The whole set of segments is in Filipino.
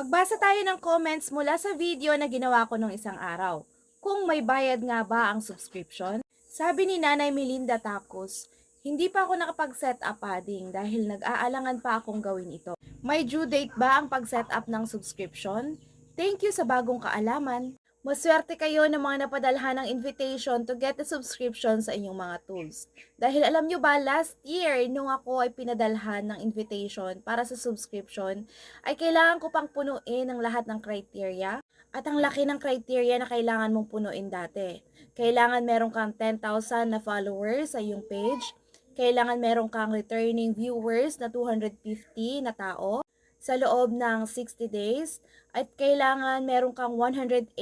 Magbasa tayo ng comments mula sa video na ginawa ko nung isang araw. Kung may bayad nga ba ang subscription? Sabi ni Nanay Melinda Tacos, hindi pa ako nakapag-set up padding dahil nag-aalangan pa akong gawin ito. May due date ba ang pag-set up ng subscription? Thank you sa bagong kaalaman. Maswerte kayo ng mga napadalhan ng invitation to get a subscription sa inyong mga tools. Dahil alam nyo ba, last year, nung ako ay pinadalhan ng invitation para sa subscription, ay kailangan ko pang punuin ang lahat ng criteria. At ang laki ng criteria na kailangan mong punuin dati. Kailangan meron kang 10,000 na followers sa iyong page. Kailangan meron kang returning viewers na 250 na tao sa loob ng 60 days at kailangan meron kang 180,000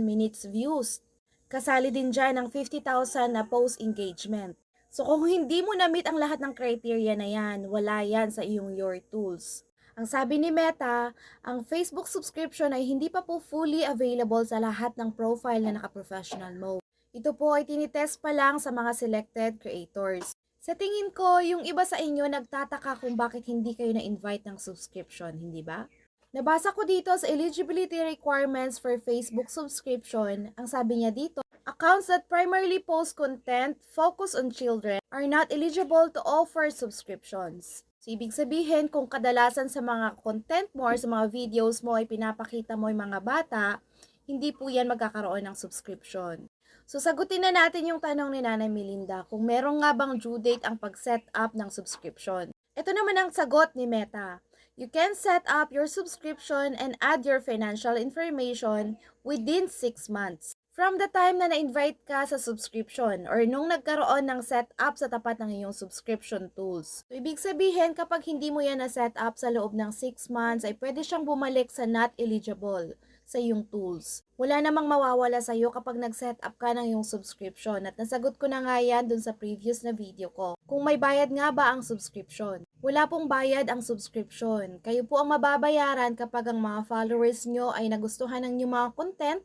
minutes views. Kasali din dyan ang 50,000 na post engagement. So kung hindi mo na-meet ang lahat ng criteria na yan, wala yan sa iyong Your Tools. Ang sabi ni Meta, ang Facebook subscription ay hindi pa po fully available sa lahat ng profile na naka-professional mode. Ito po ay tinitest pa lang sa mga selected creators. Sa tingin ko, yung iba sa inyo nagtataka kung bakit hindi kayo na-invite ng subscription, hindi ba? Nabasa ko dito sa eligibility requirements for Facebook subscription, ang sabi niya dito, accounts that primarily post content focus on children are not eligible to offer subscriptions. So, ibig sabihin, kung kadalasan sa mga content mo or sa mga videos mo ay pinapakita mo yung mga bata, hindi po yan magkakaroon ng subscription. So, sagutin na natin yung tanong ni Nanay Melinda kung meron nga bang due date ang pag-set up ng subscription. Ito naman ang sagot ni Meta. You can set up your subscription and add your financial information within 6 months. From the time na na-invite ka sa subscription or nung nagkaroon ng setup sa tapat ng iyong subscription tools. So, ibig sabihin, kapag hindi mo yan na-set up sa loob ng 6 months, ay pwede siyang bumalik sa not eligible sa iyong tools. Wala namang mawawala sa iyo kapag nag-set up ka ng iyong subscription at nasagot ko na nga yan dun sa previous na video ko. Kung may bayad nga ba ang subscription? Wala pong bayad ang subscription. Kayo po ang mababayaran kapag ang mga followers nyo ay nagustuhan ng inyong mga content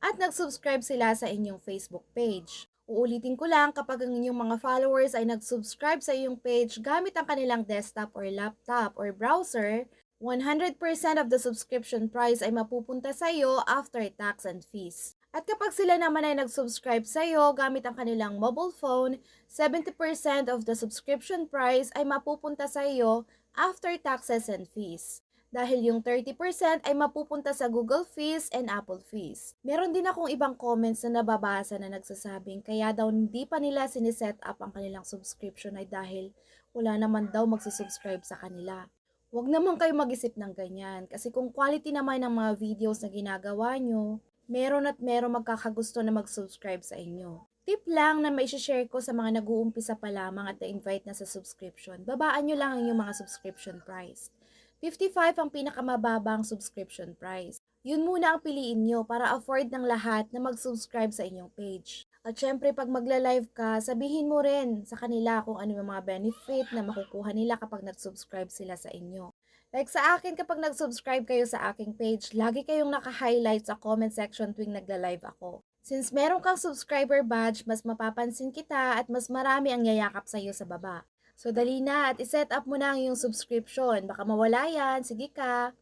at nag-subscribe sila sa inyong Facebook page. Uulitin ko lang kapag ang inyong mga followers ay nag-subscribe sa iyong page gamit ang kanilang desktop or laptop or browser, 100% of the subscription price ay mapupunta sa iyo after tax and fees. At kapag sila naman ay nag-subscribe sa iyo gamit ang kanilang mobile phone, 70% of the subscription price ay mapupunta sa iyo after taxes and fees. Dahil yung 30% ay mapupunta sa Google fees and Apple fees. Meron din akong ibang comments na nababasa na nagsasabing kaya daw hindi pa nila siniset up ang kanilang subscription ay dahil wala naman daw magsusubscribe sa kanila. Huwag naman kayo mag-isip ng ganyan kasi kung quality naman ng mga videos na ginagawa nyo, meron at meron magkakagusto na mag-subscribe sa inyo. Tip lang na may share ko sa mga nag-uumpisa pa lamang at na-invite na sa subscription. Babaan nyo lang ang inyong mga subscription price. 55 ang pinakamababang subscription price. Yun muna ang piliin nyo para afford ng lahat na mag-subscribe sa inyong page. At syempre, pag magla-live ka, sabihin mo rin sa kanila kung ano yung mga benefit na makukuha nila kapag nag-subscribe sila sa inyo. Like sa akin, kapag nag-subscribe kayo sa aking page, lagi kayong naka-highlight sa comment section tuwing nagla-live ako. Since meron kang subscriber badge, mas mapapansin kita at mas marami ang yayakap sa iyo sa baba. So dali na at iset up mo na ang iyong subscription. Baka mawala yan, sige ka.